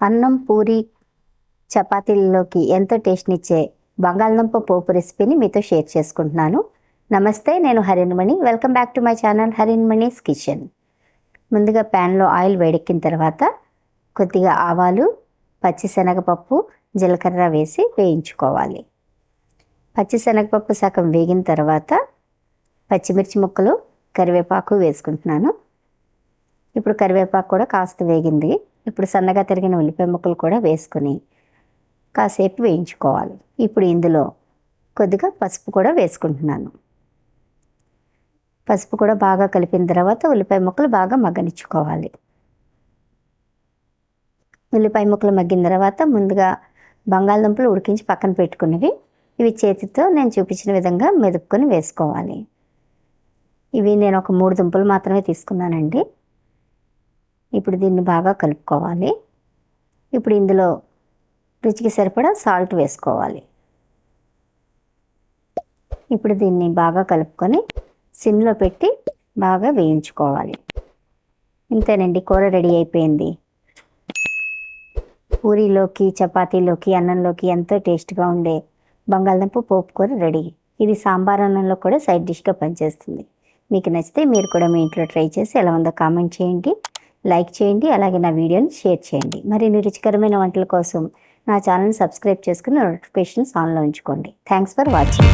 అన్నం పూరి చపాతీలలోకి ఎంతో టేస్ట్నిచ్చే బంగాళదుంప పోపు రెసిపీని మీతో షేర్ చేసుకుంటున్నాను. నమస్తే నేను Harinamani. Welcome back to my channel Harinamani's kitchen ముందుగా ప్యాన్లో ఆయిల్ వేడెక్కిన తర్వాత కొద్దిగా ఆవాలు పచ్చిశనగపప్పు జీలకర్ర వేసి వేయించుకోవాలి. పచ్చిశనగపప్పు సగం వేగిన తర్వాత పచ్చిమిర్చి ముక్కలు కరివేపాకు వేసుకుంటున్నాను. ఇప్పుడు కరివేపాకు కూడా కాస్త వేగింది. ఇప్పుడు సన్నగా తరిగిన ఉల్లిపాయ ముక్కలు కూడా వేసుకొని కాసేపు వేయించుకోవాలి. ఇప్పుడు ఇందులో కొద్దిగా పసుపు కూడా వేసుకుంటున్నాను. పసుపు కూడా బాగా కలిపిన తర్వాత ఉల్లిపాయ ముక్కలు బాగా మగ్గనిచ్చుకోవాలి. ఉల్లిపాయ ముక్కలు మగ్గిన తర్వాత ముందుగా బంగాళదుంపలు ఉడికించి పక్కన పెట్టుకున్నవి ఇవి చేతితో నేను చూపించిన విధంగా మెదుపుకొని వేసుకోవాలి. ఇవి నేను ఒక మూడు దుంపలు మాత్రమే తీసుకున్నానండి. ఇప్పుడు దీన్ని బాగా కలుపుకోవాలి. ఇప్పుడు ఇందులో రుచికి సరిపడా సాల్ట్ వేసుకోవాలి. ఇప్పుడు దీన్ని బాగా కలుపుకొని సిమ్లో పెట్టి బాగా వేయించుకోవాలి. ఇంతేనండి కూర రెడీ అయిపోయింది. పూరీలోకి చపాతీలోకి అన్నంలోకి ఎంతో టేస్ట్గా ఉండే బంగాళదుంప పోపు కూర రెడీ. ఇది సాంబార్ అన్నంలో కూడా సైడ్ డిష్గా పనిచేస్తుంది. మీకు నచ్చితే మీరు కూడా మీ ఇంట్లో ట్రై చేసి ఎలా ఉందో కామెంట్ చేయండి. లైక్ చేయండి అలాగే నా వీడియోని షేర్ చేయండి. మరిన్ని రుచికరమైన వంటల కోసం నా ఛానల్ని సబ్స్క్రైబ్ చేసుకుని నోటిఫికేషన్స్ ఆన్లో ఉంచుకోండి. Thanks for watching.